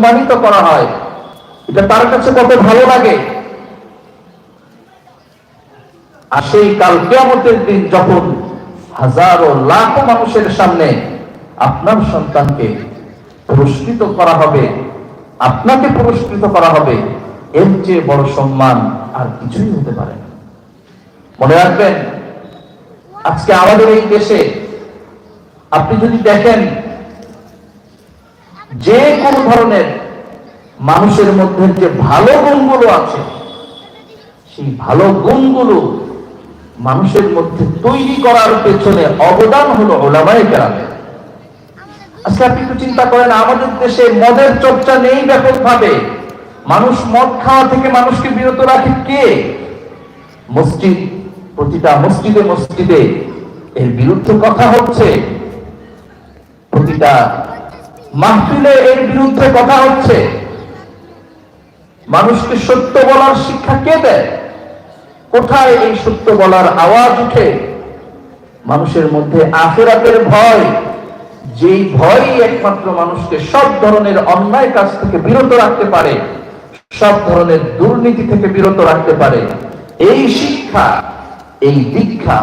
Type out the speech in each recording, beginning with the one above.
সম্মানিত করা হয়। এটা তার কাছে কত ভালো লাগে? আর সেই কাল কেয়ামতের দিন যখন হাজারো লাখো মানুষের সামনে আপনার সন্তানকে পুরস্কৃত করা হবে, আপনাকে পুরস্কৃত করা হবে, এর চেয়ে বড় সম্মান আর কিছুই হতে পারে মনে রাখবেন, আজকে আমাদের এই দেশে আপনি যদি দেখেন যে কোন ধরনের মানুষের মধ্যে যে ভালো গুণগুলো আছে, সেই ভালো গুণগুলো মানুষের মধ্যে তৈরি করার পেছনে অবদান হলো ওলামাই কেরামের। আজকে আপনি একটু চিন্তা করেন, আমাদের দেশে মদের চর্চা নেই ব্যাপকভাবে। মানুষ মদ খাওয়া থেকে মানুষকে বিরত রাখে কে? মসজিদ, প্রতিটা মসজিদে মসজিদে এর বিরুদ্ধে কথা হচ্ছে। প্রতিটা মাহফিলে এর বিরুদ্ধে কথা হচ্ছে। মানুষকে সত্য বলার শিক্ষা কে দেয়? কোথায় এই সত্য বলার আওয়াজ উঠে মানুষের মধ্যে আখেরাতের ভয়। যেই ভয়ই একমাত্র মানুষকে সব ধরনের অন্যায় কাজ থেকে বিরত রাখতে পারে, সব ধরনের দুর্নীতি থেকে বিরত রাখতে পারে। এই শিক্ষা, এই দীক্ষা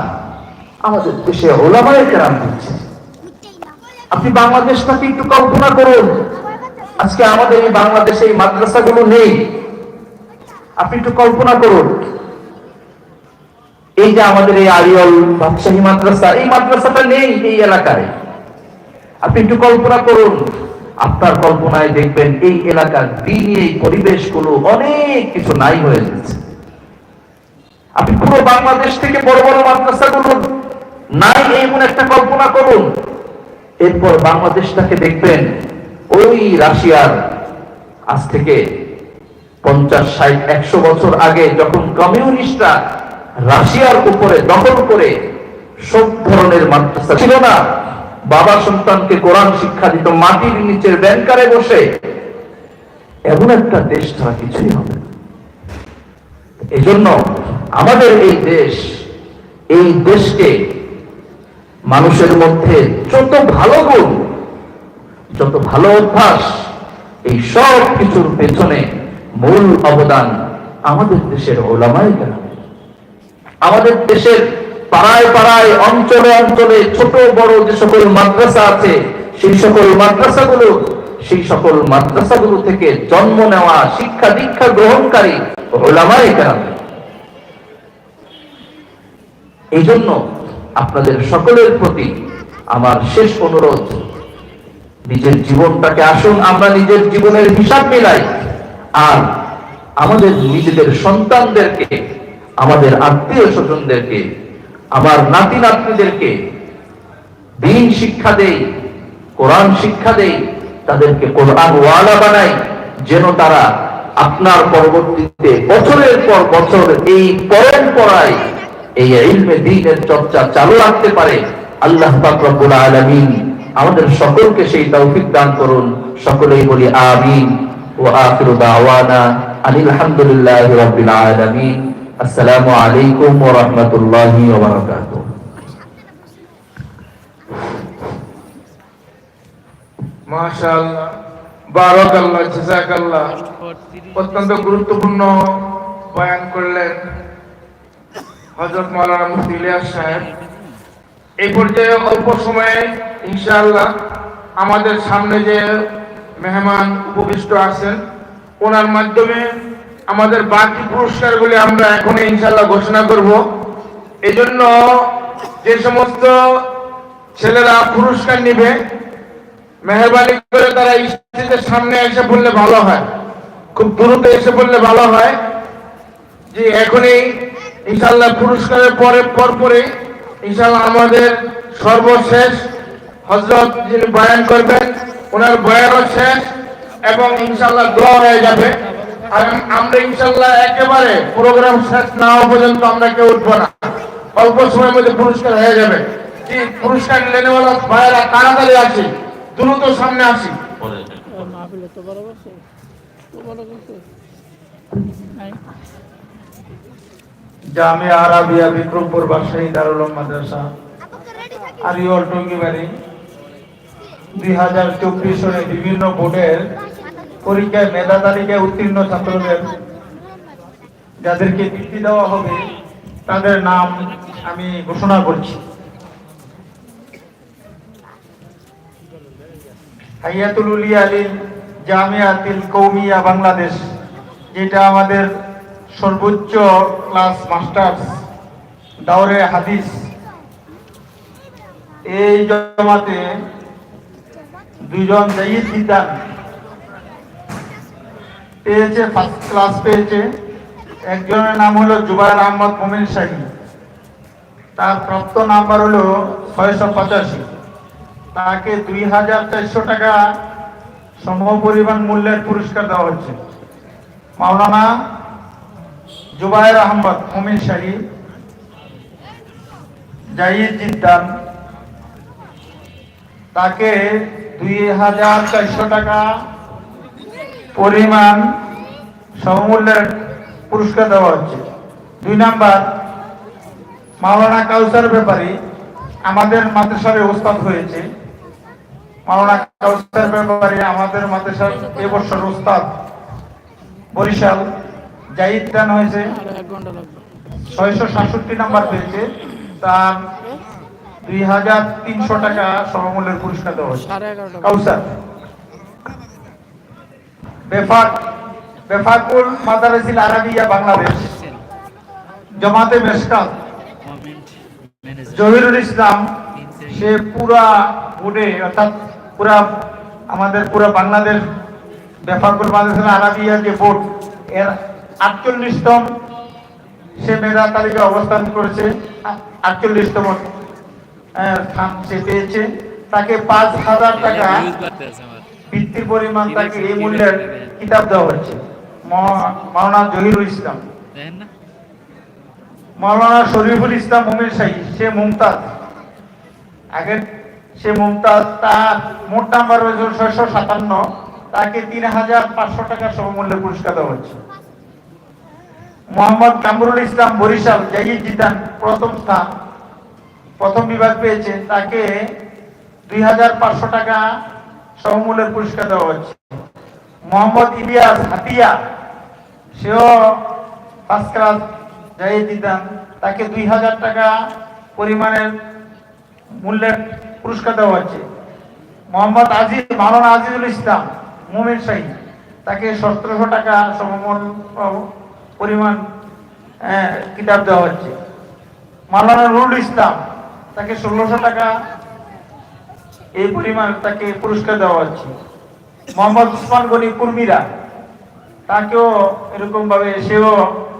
আমাদের দেশে ওলামায় কেরাম দিচ্ছে আপনি বাংলাদেশটাকে একটু কল্পনা করুন। আজকে আমাদের এই বাংলাদেশে এই মাদ্রাসাগুলো নেই। আপনি একটু কল্পনা করুন। এই যে আমাদের এই আরিয়ল বাদশাহী মাদ্রাসা, এই মাদ্রাসাটা নেই এই এলাকায়। আপনি একটু কল্পনা করুন। আপনার কল্পনায় দেখবেন এই এলাকার দিনই এই পরিবেশগুলো অনেক কিছু নাই হয়ে যাচ্ছে আপনি পুরো বাংলাদেশ থেকে বড় বড় মাদ্রাসা মাদ্রাসাগুলো নাই এমন একটা কল্পনা করুন। এরপর বাংলাদেশটাকে দেখবেন ওই রাশিয়ার আজ থেকে পঞ্চাশ, ষাট, একশো বছর আগে যখন কমিউনিস্টরা রাশিয়ার উপরে দখল করে সব ধরনের মাদ্রাসা ছিল না, বাবা সন্তানকে কোরআন শিক্ষা দিত, মাটির নিচের ব্যাংকারে বসে, এমন একটা দেশ ছাড়া কিছুই হবে এজন্য আমাদের এই দেশ, এই দেশকে মানুষের মধ্যে যত ভালো গুণ, যত ভালো অভ্যাস, এই সব কিছুর পেছনে মূল অবদান আমাদের দেশের ওলামাই কেন আমাদের দেশের পাড়ায় পাড়ায়, অঞ্চলে অঞ্চলে ছোট বড় যে সকল মাদ্রাসা আছে, সেই সকল মাদ্রাসাগুলো, সেই সকল মাদ্রাসাগুলো থেকে জন্ম নেওয়া শিক্ষা দীক্ষা গ্রহণকারী ওলামাই কেন এই জন্য আপনাদের সকলের প্রতি আমার শেষ অনুরোধ, নিজের জীবনটাকে আসুন, আমরা নিজের জীবনের হিসাব মিলাই, আর আমাদের নিজেদের সন্তানদেরকে, আমাদের আত্মীয় স্বজনদেরকে, আমার নাতি নাতনিদেরকে, দিন শিক্ষা দেই, কোরআন শিক্ষা দেই, তাদেরকে কোরআন ওয়ালা বানাই, যেন তারা আপনার পরবর্তীতে বছরের পর বছর এই পরম্পরায় এই ইলমে দিনের চর্চা চালু রাখতে পারে আল্লাহ পাক রব্বুল আলামিন। আমাদের সকলকে সেই তৌফিক দান করুন। সকলেই বলি আমিন। ওয়া আখিরু দাওয়ানা আনিল হামদুলিল্লাহি রাব্বিল আলামিন। আসসালামু আলাইকুম ওয়া রাহমাতুল্লাহি ওয়া বারাকাতুহু। মাশাআল্লাহ। বারাকাল্লাহ জাযাকাল্লাহ অত্যন্ত গুরুত্বপূর্ণ বয়ান করলেন। হযরত মাওলানা মুফতি ইলিয়াস সাহেব, এই পর্যায়ে অল্প সময়ে ইনশাআল্লাহ আমাদের সামনে যে মেহমান উপবিষ্ট আছেন, ওনার মাধ্যমে আমাদের বাকি পুরস্কারগুলি আমরা এখন ইনশাআল্লাহ ঘোষণা করব। এজন্য যে সমস্ত ছেলেরা পুরস্কার নিবে, মেহরবানি করে তারা স্টেজের সামনে এসে বললে ভালো হয়। খুব দ্রুত এসে বললে ভালো হয়। যে এখনই ইনশাল্লাহ পুরস্কারের পরে পরপরে ইনশাল্লাহ আমাদের সর্বশেষ হজরত যিনি বয়ান করবেন ওনার বয়ানও শেষ এবং ইনশাল্লাহ দোয়া হয়ে যাবে। আর আমরা ইনশাল্লাহ একেবারে প্রোগ্রাম শেষ না হওয়া পর্যন্ত আমরা কেউ উঠবো না। অল্প সময়ের মধ্যে পুরস্কার হয়ে যাবে। পুরস্কার লেনেওয়ালা ভাইয়েরা তাড়াতাড়ি আসি। দ্রুত সামনে আসি। মাহফিলে তো করছে তো জামিয়া আরাবিয়া বিক্রমপুর বাদশাহী দারুল মাদ্রাসা। আরিওল টঙ্গিবাড়ি দুই হাজার চব্বিশ সনে বিভিন্ন বোর্ডের পরীক্ষায় মেধা তালিকায় উত্তীর্ণ ছাত্রদের যাদেরকে বৃত্তি দেওয়া হবে, তাদের নাম আমি ঘোষণা করছি। হাইয়াতুল উলিয়া আলীল জামিয়াতিল কৌমিয়া বাংলাদেশ, যেটা আমাদের সর্বোচ্চ ক্লাস মাস্টার্স দাওরে হাদিস। এই জমাতে দুইজন জাইদ বিদ্যান পেয়েছে ফার্স্ট ক্লাস পেয়েছে। একজনের নাম হলো জুবাইর আহমদ মোমিন শাহী। তার প্রাপ্ত নাম্বার হলো ছয়শো পঁচাশি। তাকে দুই হাজার চারশো টাকা সম পরিমাণ মূল্যের পুরস্কার দেওয়া হচ্ছে মাওলানা জুবাইর আহমদ, মোমিন শাহী জাহিদ জিদ্দান, তাকে দুই হাজার চারশো টাকা পরিমাণ সমমূল্যের পুরস্কার দেওয়া হচ্ছে। দুই নাম্বার, মাওলানা কাউসার ব্যাপারী আমাদের মাদ্রাসার ওস্তাদ হয়েছে। মাওলানা কাউসার ব্যাপারী আমাদের মাদ্রাসার এবছর ওস্তাদ বরিশাল। জাহিদ দান হয়েছে। ছয়শো সাতষট্টি নাম্বার পেয়েছে। তার দুই হাজার তিনশো টাকা সমমূল্যের পুরস্কার দেওয়া এগারোটা কাউসার। বেফাক বেফাকুল মাদারিসিল আরাবিয়া বাংলাদেশ। জমাতে মেশকাত। জহিরুল ইসলাম সে পুরা বোর্ডে অর্থাৎ পুরা আমাদের পুরা বাংলাদেশ বেফাকুল মাদারিসিল আরাবিয়া যে বোর্ড এর আটচল্লিশতম সে মেধা তালিকায় অবস্থান করেছে। আটচল্লিশতম স্থান সে পেয়েছে। তাকে পাঁচ হাজার টাকা বৃত্তির পরিমাণ তাকে এই মূল্যের কিতাব দেওয়া মহা- মাওলানা জহিরুল ইসলাম। মাওলানা শরীফুল ইসলাম মোমিন শাহী, সে মুমতাজ। আগে সে মুমতাজ, তার মোট নাম্বার হয়েছে ছয়শো সাতান্ন। তাকে তিন হাজার পাঁচশো টাকা সমমূল্যে পুরস্কার দেওয়া হচ্ছে মোহাম্মদ কামরুল ইসলাম বরিশাল জাহিদ জিতান প্রথম স্থান। প্রথম বিভাগ পেয়েছে, তাকে দুই হাজার পাঁচশো টাকা সমমূল্যের পুরস্কার দেওয়া হচ্ছে মোহাম্মদ ইলিয়াস হাতিয়া, সেও ফার্স্ট ক্লাস জাহিদ দিতাম তাকে দুই হাজার টাকা পরিমাণের মূল্যের পুরস্কার দেওয়া হচ্ছে মোহাম্মদ আজিজ, মাওলানা আজিজুল ইসলাম, মুমিন শাহী, তাকে সতেরোশো টাকা সমমূল পরিমাণ কিতাব দেওয়া হচ্ছে। মাওলানা নুরুল ইসলাম তাকে ষোলোশো টাকা এই পরিমাণ তাকে পুরস্কার দেওয়া হচ্ছে। মোহাম্মদ উসমান গনি কুর্মিরা, তাকেও এরকম ভাবে সেও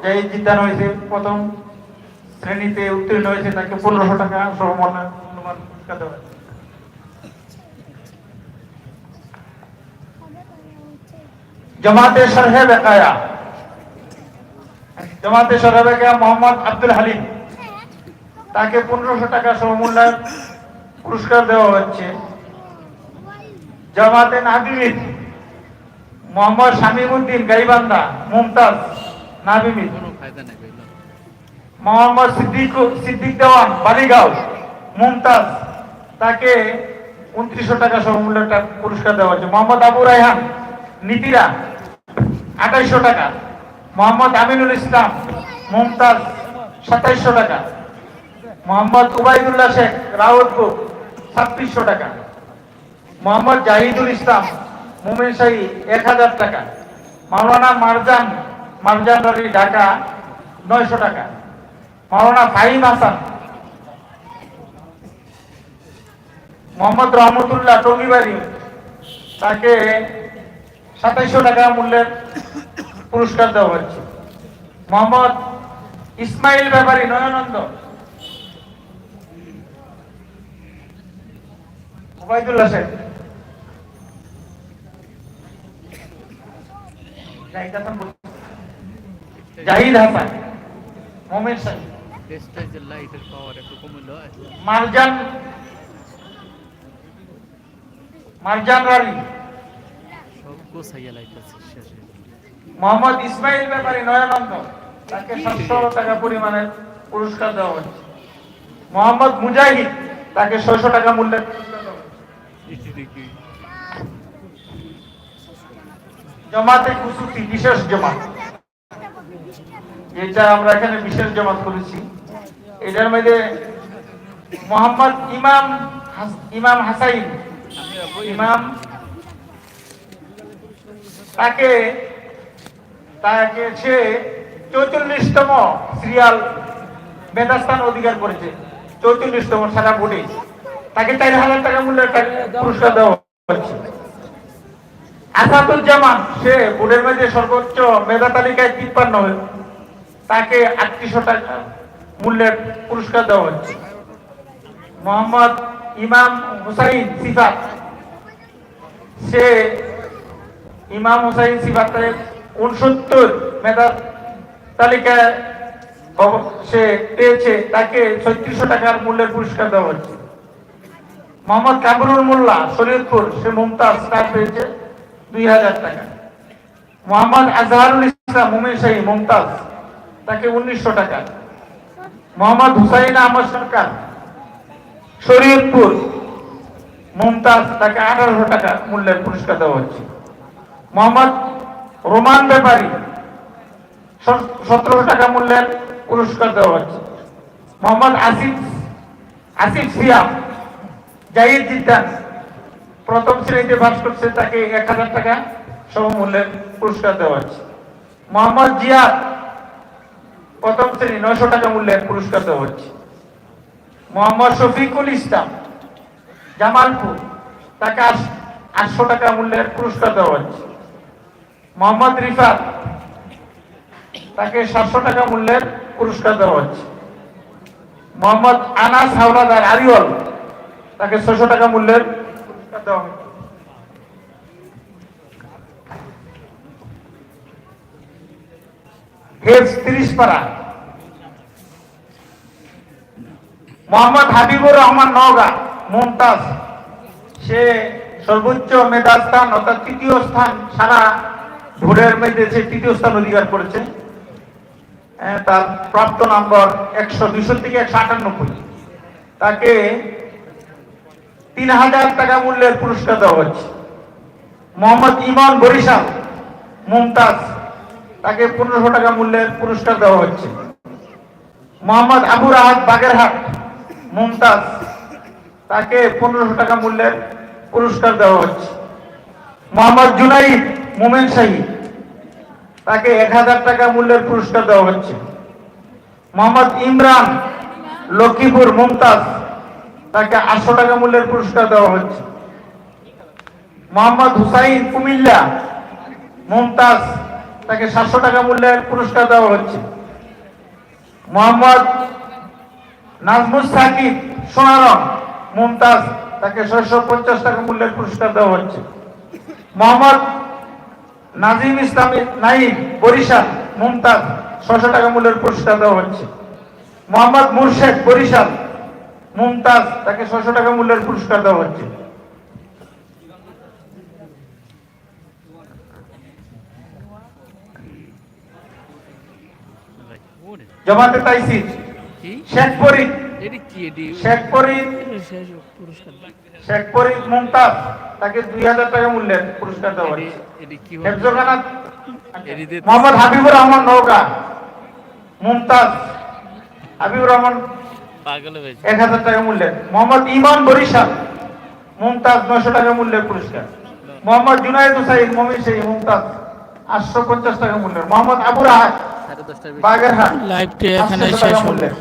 যাই জিতানো হয়েছে। প্রথম শ্রেণীতে উত্তীর্ণ হয়েছে, তাকে পনেরোশো টাকা সমমান পুরস্কার দেওয়া হয়েছে। জমাতে সরহে বেকায়া জামাতে বেকায়া মোহাম্মদ আব্দুল হালিম। তাকে পনেরোশো টাকা সমমূল্যের পুরস্কার দেওয়া হচ্ছে। জামাতে নাবিমিদ মোহাম্মদ শামিমুদ্দিন গাইবান্ধা, মুমতাজ নাবিমিদ মোহাম্মদ সিদ্দিক সিদ্দিক দেওয়ান, বালিগাঁও, মুমতাজ। তাকে উনত্রিশশো টাকা সমমূল্যের একটা পুরস্কার দেওয়া হচ্ছে। মোহাম্মদ আবু রায়হান, নীতিরা, আঠাইশশো টাকা। মোহাম্মদ আমিনুল ইসলাম, মুমতাজ, সাতাইশশো টাকা। মোহাম্মদ উবাইদুল্লাহ শেখ, রাউতপুর, ছাব্বিশশো টাকা। মোহাম্মদ জাহিদুল ইসলাম, মোমেন শাহী, এক হাজার টাকা। মাওলানা মারজান মারজান বাড়ি ঢাকা, নয়শো টাকা। মাওলানা ফাহিম হাসান, মোহাম্মদ রহমতুল্লাহ টঙ্গিবাড়ি, তাকে সাতাইশশো টাকা মূল্যের পুরস্কার দেওয়া হচ্ছে মোহাম্মদ ইসমাইল ব্যাপারী নয়ানন্দ। ওবায়দুল্লাহ শেখ জাহিদ হাসান হাসান মোমেন মারজান মারজান রানী। সব গোছাইয়া লাইট আছে শেষে মোহাম্মদ ইসমাইল ব্যাপারী নয়ানন্দ তাকে সাতশো টাকা পরিমাণের পুরস্কার দেওয়া হচ্ছে মোহাম্মদ মুজাহিদ তাকে ছয়শো টাকা মূল্যের জমাতে কুসুতি বিশেষ জমাত। এটা আমরা এখানে বিশেষ জমাত করেছি। এটার মধ্যে মোহাম্মদ ইমাম ইমাম হাসাইন ইমাম তাকে তাকে সে চৌচল্লিশতম সিরিয়াল মেধাস্থান অধিকার করেছে। চৌচল্লিশতম সারা ভোটে তাকে চার হাজার টাকা মূল্যের পুরস্কার দেওয়া হচ্ছে আসাদুজ্জামান, সে বোর্ডের মধ্যে সর্বোচ্চ মেধা তালিকায় তিপ্পান্ন তাকে আটত্রিশশো টাকা মূল্যের পুরস্কার দেওয়া হচ্ছে মোহাম্মদ ইমাম হুসাইন সিফাত। সে ইমাম হুসাইন সিফাতের উনসত্তর মেধা তালিকায় সে পেয়েছে, তাকে ছত্রিশশো টাকার মূল্যের পুরস্কার দেওয়া হচ্ছে মোহাম্মদ কামরুল মোল্লা শরীয়তপুর সে মুমতাজ, তার পেয়েছে দুই হাজার টাকা। মোহাম্মদ আজহারুল ইসলাম, মুমিন শাহী, মুমতাজ, তাকে উনিশশো টাকা। মোহাম্মদ হুসাইন আহমদ সরকার শরীয়তপুর মুমতাজ, তাকে আঠারোশো টাকা মূল্যের পুরস্কার দেওয়া হচ্ছে মোহাম্মদ রোমান ব্যাপারী। সতেরোশো টাকা মূল্যের পুরস্কার দেওয়া হচ্ছে মোহাম্মদ আসিফ আসিফ সিয়াম, জাহিদ জিদ্দান, প্রথম শ্রেণীতে বাস করছে, তাকে এক হাজার টাকা সমমূল্যের পুরস্কার দেওয়া হচ্ছে মোহাম্মদ জিয়াদ, প্রথম শ্রেণি, নয়শো টাকা মূল্যের পুরস্কার দেওয়া হচ্ছে মোহাম্মদ শফিকুল ইসলাম, জামালপুর, তাকে আটশো টাকা মূল্যের পুরস্কার দেওয়া হচ্ছে মোহাম্মদ রিফাত, তাকে সাতশো টাকা মূল্যের পুরস্কার দেওয়া হচ্ছে। মোহাম্মদ আনাস হাওলাদার আরিওল, তাকে ছশো টাকা মূল্যের পুরস্কার দেওয়া হচ্ছে সে সর্বোচ্চ মেধা স্থান অর্থাৎ তৃতীয় স্থান সারা ভোটের মধ্যে সে তৃতীয় স্থান অধিকার করেছে তার প্রাপ্ত নম্বর একশো দুইশো থেকে একশো আটানব্বই তাকে তিন হাজার টাকা মূল্যের পুরস্কার দেওয়া হচ্ছে মোহাম্মদ ইমন বরিশাল, মুমতাজ, তাকে পনেরোশো টাকা মূল্যের পুরস্কার দেওয়া হচ্ছে মোহাম্মদ আবুর আহাদ বাগেরহাট, মুমতাজ, তাকে পনেরোশো টাকা মূল্যের পুরস্কার দেওয়া হচ্ছে মোহাম্মদ জুনাইদ মোমেন শাহী তাকে এক হাজার টাকা মূল্যের পুরস্কার দেওয়া হচ্ছে। মোহাম্মদ ইমরান লক্ষ্মীপুর মুমতাজ, তাকে আটশো টাকা মূল্যের পুরস্কার দেওয়া হচ্ছে। মোহাম্মদ হুসাইন কুমিল্লা মুমতাজ, তাকে সাতশো টাকা মূল্যের পুরস্কার দেওয়া হচ্ছে। মোহাম্মদ নাজমুস সাকিব সোনারং মুমতাজ, তাকে ছয়শো পঞ্চাশ টাকা মূল্যের পুরস্কার দেওয়া হচ্ছে। মোহাম্মদ নাজিম ইসলামী নাইম বরিশাল মুমতাজ ছশো টাকা মূল্যের পুরস্কার দেওয়া হচ্ছে মোহাম্মদ মুর্শেদ বরিশাল মুমতাজ তাকে ছশো টাকা মূল্যের পুরস্কার দেওয়া হচ্ছে জমাতে তাইসির শেখ ফরিদ শেখ ফরিদ পুরস্কার। শেখ ফরিদ মুমতাজ তাকে দুই হাজার টাকা মূল্যের পুরস্কার দেওয়া দিয়ে- মোহাম্মদ হাবিবুর রহমান নৌকা মুমতাজ হাবিবুর রহমান এক হাজার টাকা মূল্যের। মোহাম্মদ ইমান বরিশাল মুমতাজ নয়শো টাকা মূল্যের পুরস্কার। মোহাম্মদ জুনাইদ হুসাইন মমিন সেই মুমতাজ আটশো পঞ্চাশ টাকা মূল্যের। মোহাম্মদ আবুর আহাদ সাড়ে দশটার বেশি। বাগেরহাট লাইভটি এখানে শেষ মূল্যের।